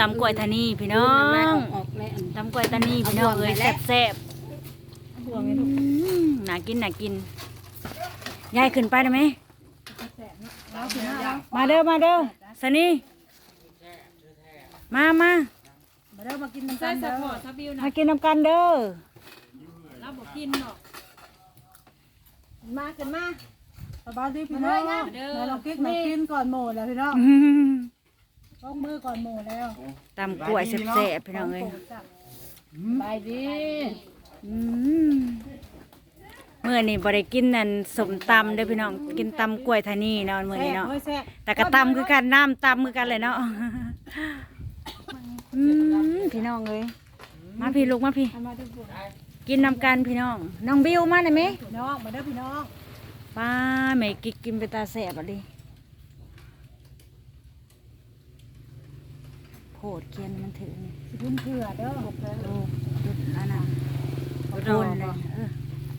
ตำกล้วยทานีพี่น้องออกแล้วตำกล้วยทานีพี่น้องเอาบ่วงเอ้ยไปแล้วแซ่บห่วงไงลูกๆอืมน่ากินน่ากินยายขึ้นไปได้ไหมเอาสินะเอามาเด้อมาเด้อสนี่มามามาเด้อมากินน้ำใส่กันสเด้ปออร์ตซะบิวนะมากินน้ำกันเด้อเราบอกกินหรอกมาขึ้นมาสบายดีพี่น้องมาเด้อแล้วเรากินมากินก่อนหมูแล้วพี่น้อง อื้อหือต้องมือก่อนหมูแล้วตำกล้วยแซ่บๆพี่น้องเอ้ยบายดีอืมเมื่อนี่บ่ได้กินนั่นสมตำเด้อพี่น้องกินตำกล้วยทานีเนาะมื้อนี้เนาะแซ่บเว้ยแซ่บแต่ก็ตำคือกันน้ำตำคือกันเลยเนาะอืมพี่น้องเลยมาพี่ลูกมาพี่เอามาดูบุญกินนำกันพี่น้อง น้องบิวมาหน่อยไหมพี่น้องมาเด้อพี่น้องป้าแม่กิกกินไปตาแสบอะดิ โพดเคียนมันถือนี่สิกินเผื่อเด้อบอกเลยโอ้ดุดอันนั้นโดนเลยเออ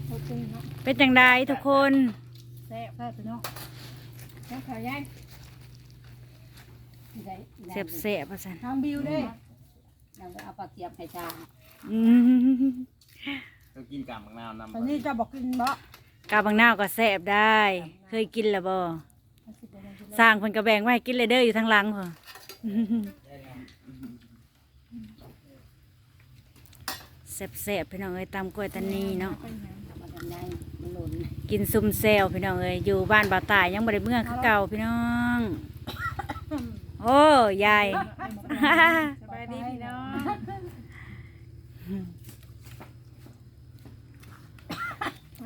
โอเคเนาะเป็นจังใดทุกคนแซ่บแซ่บพี่น้องแค่เขาย่ายได้เสบเสบๆว่าสันทางบิวเด้อเราเอาปลาเกียบให้ชาอืมเรากินกำมังนาวนำตอนนี้จะบอกกินบ่กาบางนาวก็แสบได้ เคยกินแล้วบ่สร้างคนกระแบงไว้ให้กินเลยเด้ออยู่ทางหลังพอ แซ่บๆพี่น้องเอ้ยตำกล้วยตานีเนาะเอามาทำได้มันหล่นกินซุ่มแซวพี่น้องเอ้ยอยู่บ้านบ่าวตายยังบ่ได้เมื่อคือเก่าพี่น้อง โอ้ยายสบายดีพี่น้อง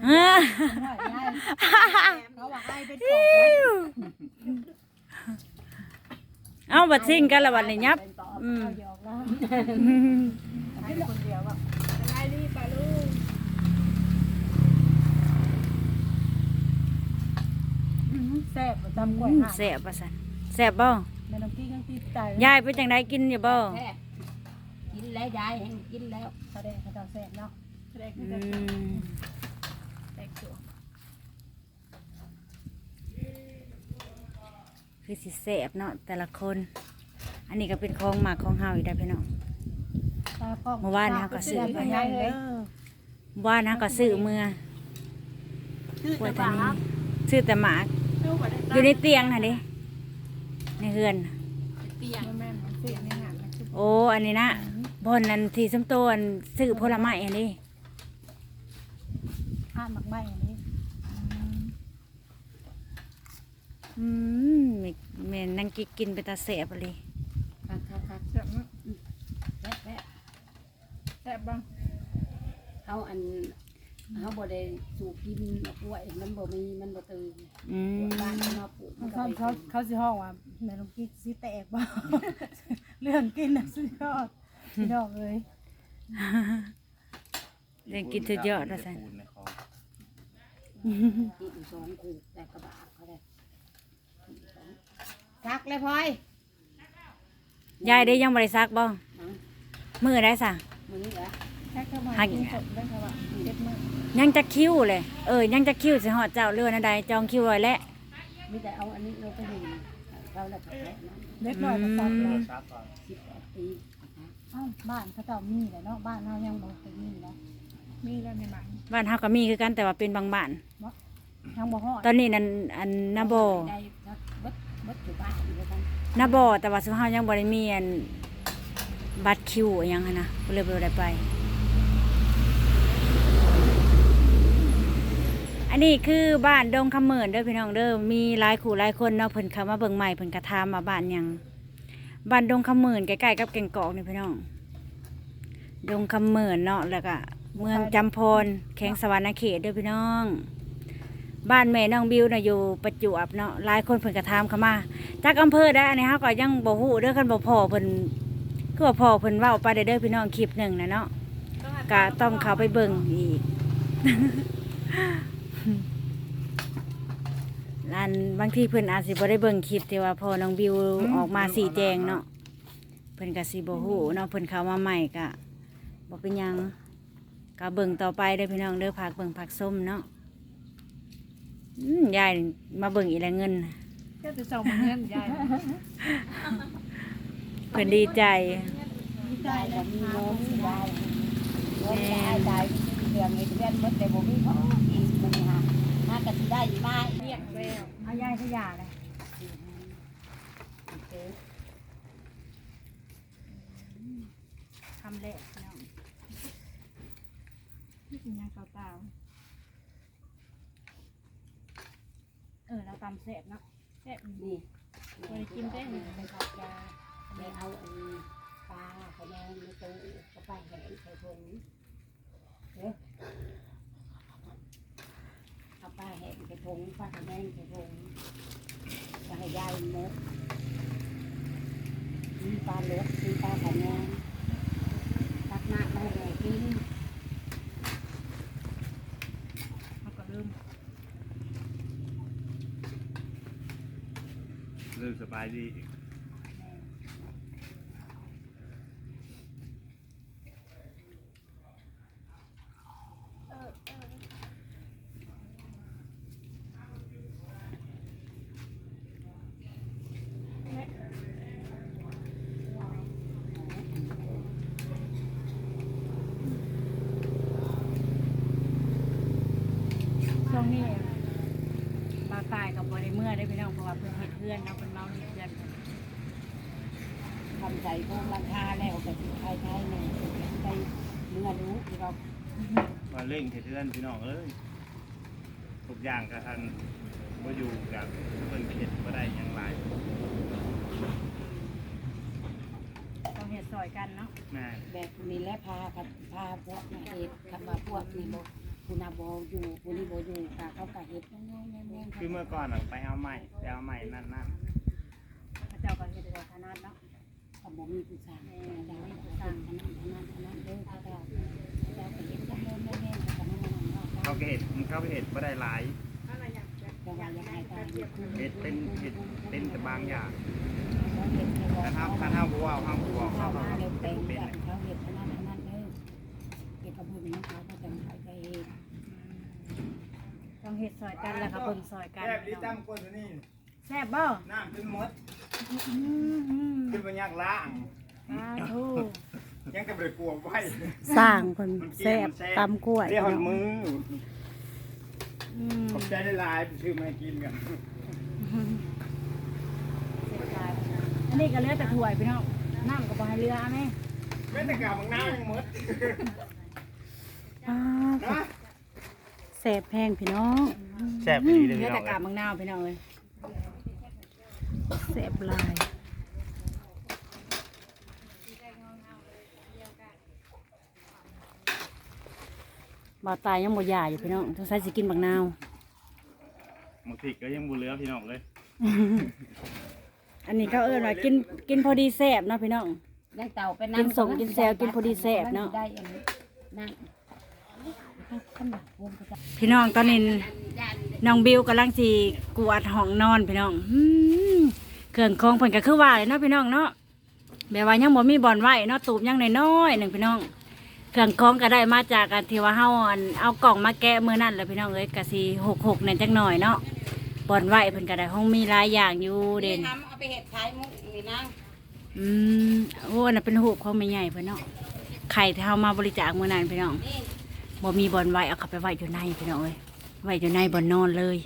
เอ้อเขาว่าให้เป็นของนะเอาบัดซิ่งกันละวันนี้ยับอืม หยอกแล้วให้คนเดียวอะ สบายดีป้าลูก แซ่บจำกล้วยห่างแซ่บว่าซั่นแซ่บบ่แม่น้องกี้ยังติดใจยายเป็นจังไดกินอยู่บ่แค่กินแล้วยายแห้งกินแล้วเขาได้เขาจะแซ่บเนาะแรกอืจะมแตกตัวคือสิแซ่บเนาะแต่ละคน อันนี้ก็เป็นของหมากของเฮาอีกได้อพี่น้องเมื่อวานเขาก็ซื้อ ไปให้เลยว่านนะก็ซื้อเมื่อชื่อกล้วยจะตาบ้านีซื้อแต่หมากลูกบ่ได้ อยู่ในเตียงค่ะดิในเฮือน เตียงแม่มันเสียในหางนะโอ้ อันนี้นะบนนั้นที่ส้มโตอันซื้อผลไม้อันนี้ข้ามหมักไหม้อันนี้อืมแม่นั่งกินกินไปตาแสบเลยคักคักคักเสียงแซ่บแซ่บแซ่บบ้างเขาอัน เขาบ่ได้สูบกินเอากล้วยมันบ่มีมันบ่ตื่นอืมบ้านเขามาปลูกมันก็เขาไปเขาเขาสิห้องว่าแม่น้องกี้สิแตกบ่ เรื่องกินน่ะสุดยอดพี่น้องเอ้ยเล่นกินเธอยอดละสันปูนในคอกินสองกูแต่กระบะเขาได้คักเลยพลอยยายได้ยังบริซักบ่หนังมือได้สะมือนี้เหรอ แค่เข้ามาหักกินสดได้ค่ะว่าเจ็บมากยังจะคิ้วเลย เออ ยังจะคิ้วสิหอดเจ้าเรือนอันใดจองคิ้วไว้แล้วมีแต่เอาอันนี้เราไปเห็นเราแล้วก็แค่นั้นเล็กน้อยก็ซับเลยซักก่อนสิบแปดปีเอ้าบ้านเขาเจ้ามีแหละเนาะบ้านเรายังบ่เคยมีนะมีแล้วในบ้านบ้านเฮาก็มีคือกันแต่ว่าเป็นบางบ้านยังบ่ฮอดตอนนี้นั่นอันนาบ่ได้สักเบิดเบิดอยู่บ้านอยู่ด้วยกันนาบ่แต่ว่าสุเฮายังบ่ได้มีอันบัตรคิวอิหยังหั้นนะก็เลยบ่ได้ไป อันนี้คือบ้านดงคำเหมินเด้อพี่น้องเด้อมีหลายคู่หลายคนเนาะเพิ่นเข้ามาเบิ่งใหม่เพิ่นก็ถามมาบ้านหยังบ้านดงคำเหมินใกล้ๆกับแก่งกอกนี่พี่น้อง ดงคำเหมินเนาะแล้วก็เมืองจำพรแข้งสวรรณเขตเด้อพี่น้อง บ้านแม่น้องบิวน่ะอยู่ประจวบเนาะหลายคนเพิ่นก็ถามเข้ามาจากอำเภอได้อันนี้เฮาก็ยังบ่ฮู้เด้อคันบ่พอเพิ่นคือว่าพอเพิ่นเว้าไปเด้อเด้อพี่น้องคลิปหนึ่งนะเนาะก็ต้องเข้าไปเบิ่งอีก อันบางทีเพิ่นอาจสิบ่ได้เบิ่งคลิปที่ว่าพอน้องบิวออกมาสีแจงเนาะเพิ่นก็สิบ่ฮู้เนาะเพิ่นเข้ามาใหม่ก็บ่เป็นหยังก็เบิ่งต่อไปเด้อพี่น้องเด้อผักเบิ่งผักส้มเนาะอืมยายมาเบิ่งอีแล้วเงินน่ะก็จะส่งมาเงินยายเพิ่นดีใจได้ก็มีโน้มได้โน้มได้ได้เรื่องนี้เรื่องมดแต่บ่มีพ่ออีก มันหาหากะสิได้มาเรียกแววเอายายทยาเลยทำเละพี่น้องนี่เป็นยังเก่าเออเราตำเสร็จเนาะๆแซ่บนี่บ่ได้กินได้นี่ไปขับยาไปเอาอันปลาคะแนนในตู้ก็ไปแหงใส่ถุงเด้อ เอาปลาแหงใส่ถุงปลาแนนใส่ถุงจะให้ยายมดมีปลาเล็กมีปลาคะแนนตักน้าให้แม่กินเขาก็ลืมเรื่องสบายดี นี้ปลาตายกับบริเมื่อได้พี่น้องเพราะว่าเพิ่นเฮ็ดเพื่อนเนาะเพิ่นเมาเฮ็ดเพื่อนทำใส่พวกราคาแล้วก็สิใครใครเนี่ยไปเมื่อรู้ที่เรามาเร่งเทือนพี่น้องเอ้ยทุกอย่างกระทันว่าอยู่กับเพิ่นเข็ดก็ได้หยังไรต้องเฮ็ดซอยกันเนาะแม่แบบนี้และพากันพาพวกนาเห็ดคำว่าพวกนี่บอก คุณอาบออยู่คุณนี่บอยู่กะเขากะเห็ดแน่แน่แน่คือเมื่อก่อนอะไปเอาใหม่ไปเอาใหม่นั่นนั่นพระเจ้าก็เฮ็ดได้ขนาดเนาะเขาบอกมีผู้ชายดาวผู้ชายขนาดขนาดขนาดเด้อพระเจ้าเจ้าก็เห็ดแน่แน่แน่เขาไม่มานั่งเขาเขาก็เห็ดเขาก็เห็ดก็ได้หลายจะว่ายังไงกันเห็ดเป็นเห็ดเป็นแต่บางอย่างเห็ดถ้าเท้าถ้าเท้าบัวเท้าบัวเขาเขามาเขาเร็วเป็เป็นนเป็นเขาเห็ดขนาดขนาดเด้อเห็ดกระพุ้งน้ำเขาก็จะขายไปเอง ต้อง เฮ็ดซอยกันแล้วก็เบิ่งซอยกันแซ่บดีตั้งกวนนี่แซ่บบ่น้ำขึ้นมดอืมอืมขึ้นมายักล้าง สาธุยังกระเบิดกลัวไว้สร้างเพิ่นแซ่บตำกล้วยเรียกหอนมืออืมขอบใจได้หลายไปซื้อมากินกันอันนี้ก็เหลือแต่ถ้วยพี่น้องน้ำก็บ่ให้เหลือเอาแม่เป็นแต่กาบางน้ำยังมดอ้านะแซ่ บแพงพี่น้องแซ่บดีเลยเหลืพี่อน้แต่องกาบมังนาวพี่น้องเลยแซ่บหลายบ่าวตายยังบ่หย่าอยู่พี่น้องต้องใส่สิกินบักนาวบางทีก็ยังบุเหลือพี่น้องเลยอันนี้เขาเอิ้นว่ากินกินพอดีแซ่บเนาะพี่น้อง ได้เต่าไปกินสมกินแซวกินพอดีแซ่บเนาะ ได้อันนี้นั่งขึ้น พี่น้องตอนนี้น้องบิวกำลังสิกวาดห้องนอนพี่น้องเครื่องของเพิ่นก็คือว่าเลยเนาะพี่น้องเนาะแบบว่ายังบ่มีบ่อนไว้เนาะตูบยังน้อยๆหนึ่งพี่น้องเครื่องของก็ได้มาจากการที่ว่าเฮาเอากล่องมาแกะมือนั้นแหล้วพี่น้องเอ้ยก็สิ66นั่นจักหน่อยเนาะบ่อนไว้เพิ่นก็ได้ห้องมีหลายอย่างอยู่เด่นเอาไปเห็ดขายมุกนี่นะอืมโอ้น่ะเป็นหูบของแม่ใหญ่เพิ่นเนาะไข่ที่เฮามาบริจาคมื้อนั้นพี่น้อง บ่มีบอลไว้เอาเข้าไปไว้อยู่ในพี่น้องเอ้ยไว้อยู่ในบอนนอนเลย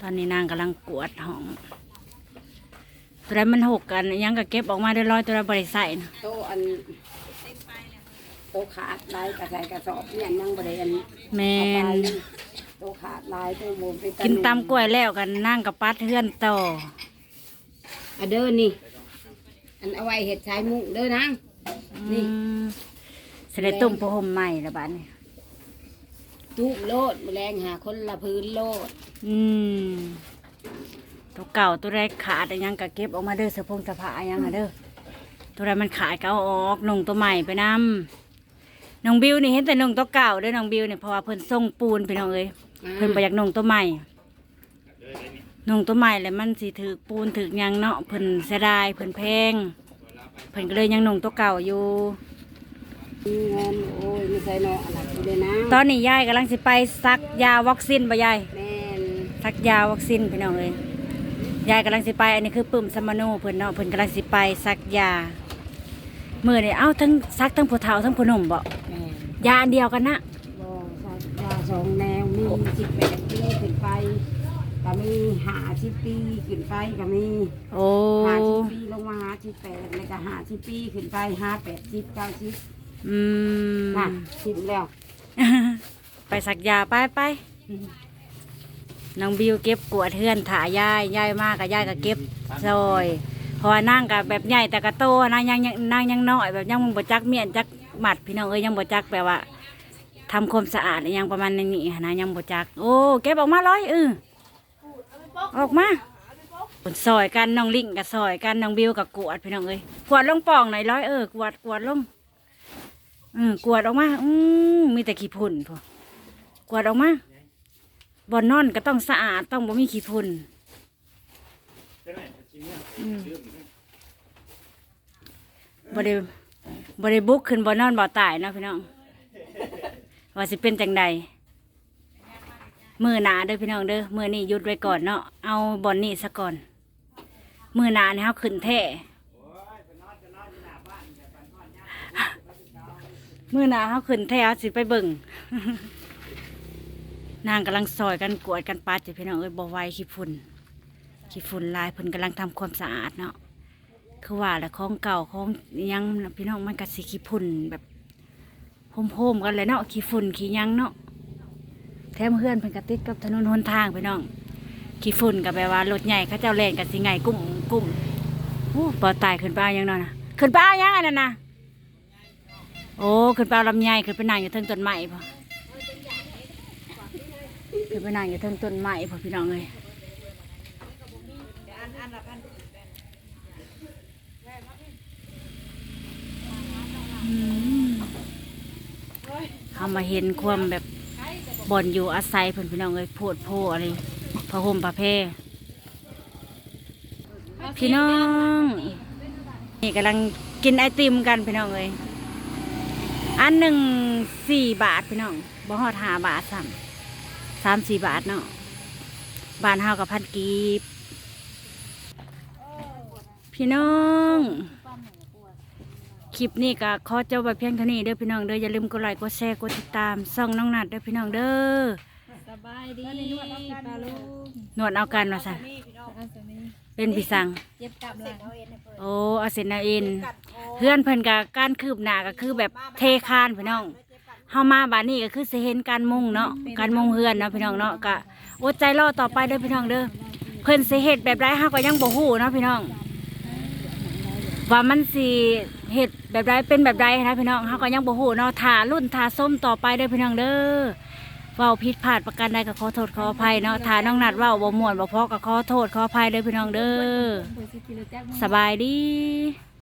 ตอนนี้นางกำลังกวาดห้องตัวใดมันหกกันยังก็เก็บออกมาได้ร้อยตัวใดบริใส่นะโตอันโตขาดลายกระใส่กระสอบเนี่ยยังบริเวณแมนโตขาดลายโตบวมไปกินตำกล้วยแล้วกันนั่งกับปัดเทือนต่ออะเด้อนี่ อันเอาไว้เห็ดชายมุกเด้อนะนี่ อืมเสได็จตุ่มผ้าห่มใหม่ละบ้านนี้ตู้โลดแมลงหาคนละพื้นโลดอืมตัวเก่าตัวแรกขาดอะยังก็เก็บออกมาเด้อเสื้อผงเสื้อผ้าอะยังอะเด้อตัวแรกมันขาดก็เอาออกนุ่งตัวใหม่ไปนำน้องบิวนี่เห็นแต่นุ่งตัวเก่าเด้อน้องบิวเนี่ยเพราะว่าเพิ่นส่งปูนพี่น้องเอ้ยเพิ่นบ่อยากนุ่งตัวใหม่ นุ่งตัวใหม่แล้วมันสิถือปูนถือหยังเนาะเพิ่นเสียดายเพิ่นแพงเพิ่นก็เลยยังนุ่งตัวเก่าอยู่ เงินโอ้ยไม่ใช่เนาะอะไรอยู่เลยนะตอนนี้ยายกำลังสิไปซักยาวัคซีนบ่ยายแม่นซัสักยาวัคซีนพี่น้องเอ้ยยายกำลังสิไปอันนี้คือปึ่มสมโนเพิ่นเนาะเพิ่นกำลังสิไปสักยามื้อนี่เอ้าทั้งซักทั้งผู้เฒ่าทั้งผู้หนุ่มบ่แม่ยาอันเดียวกันนะบ่ใส่ยาสองแนวมีสิบแปดปีขึ้นไป ก็มีหาสิบปีขึ้นไปก็มีโอ้หาสิบปีลงมาหาสิบแปดแล้วก็หาสิบปีขึ้นไปหาแปดสิบเก้าสิบอืมน่ะสิบแล้ว ไปสักยาไปไปน้องบิวเก็บกวาดเทือนถ่ายายยายมากกับยายก็เก็บซอยเพราะว่านั่งกับแบบใหญ่แต่ก็โตนะยังยังนั่งยังน้อยแบบยังบ่จักเมียนจักหมัดพี่น้องเอ้ยยังบ่จักแบบว่าทำความสะอาดอหยังประมาณนี้หั้นนะยังบ่จัก โอ้เก็บออกมาร้อยเออ ออกมาซอยกันน้องลิงกับซอยกันน้องบิวกับกวดพี่น้องเอ้ยกวดลงป่องหน่อยร้อยเออกวดกวดลงอืมกวดออกมาอืมมีแต่ขี้ฝุ่นพอกวดออกมาบ่อนนอนก็ต้องสะอาดต้องบ่มีขี้ฝุ่นใช่ไหมชิมเนี่ยอืมลืมบ่ได้บ่ได้บุกขึ้นบ่อนอนบ่ตายนะพี่น้องว่าสิเป็นจังใด มือหนาเด้อพี่น้องเด้อมือนี้หยุดไว้ก่อนเนาะเอาบอนนี้ซะก่อน มือหนาเนี่ยเฮาขึ้นแท้มือหนาเฮาขึ้นแท้เฮาสิไปเบิ่งนางกำลังซอยกันกวดกันปัดอยู่พี่น้องเอ้ยบ่ไวขี้ฝุ่นขี้ฝุ่นลายเพิ่นกำลังทำความสะอาดเนาะคือว่าแหละของเก่าของอิหยังพี่น้องมันก็สิขี้ฝุ่นแบบโฮมๆกันเลยเนาะขี้ฝุ่นขี้ยังเนาะ แถมเพื่อนเพิ่นก็ติดกับถนนหนทางพี่น้องขี้ฝุ่นก็แปลว่ารถใหญ่เขาเจ้าแล่นกันสิไงกุ้มกุ้มโอ้บ่ตายขึ้นปเอายังนาะนะขึ้นปเอายังอันนั้นนะโอ้ขึ้นปเอาลำไยขึ้นไปนั่งอยู่เทิงต้นไม้พอคือไปนั่งอยู่เทิงต้นไม้พอพี่น้องเลยเขามาเห็นความแบบ บ่อนอยู่อาศัยเพิ่นพี่น้องเลยโพดโพอะไรพระห่มพระเพพี่น้อง นี่กำลังกินไอติมกันพี่น้องเลยอันหนึ่งสี่บาทพี่น้องบ่ฮอดหาบาทซ้ำสามสี่บาทเนาะบานเฮากับพันกีบพี่น้อง คลิปนี้ก็ขอจบไปเพียงเท่านี้เด้อพี่น้องเด้ออย่าลืมกดไลค์กดแชร์กดติดตามส่องน้องนัดเด้อพี่น้องเด้อสบายดีปลาลูกนวดเอากันว่าสั่นอาสมีเป็นพี่สังเจ็บกลับหลังโอ้อาเซนาเอ็นเพื่อนเพิ่นกับการคืบหน้าก็คือแบบเทคานพี่น้องเฮามาบ้านนี้ก็คือสิเห็นการมุ่งเนาะการมุ่งเฮือนเนาะพี่น้องเนาะก็อดใจรอต่อไปเด้อพี่น้องเด้อเพิ่นสิเฮ็ดแบบใดเฮาก็ยังบ่ฮู้เนาะพี่น้องว่ามันสิ เห็ดแบบใดเป็นแบบใดนะพี่น้องเขาก็ยังบ่ฮู้เนาะถารุ่นถาส้มต่อไปเด้อพี่น้องเด้อเว้าผิดพลาดประการใดก็ขอโทษขออภัยเนาะถาน้องนัดเว้าบ่ม่วนบ่พอก็ขอโทษขออภัยเด้อพี่น้องเด้อสบายดี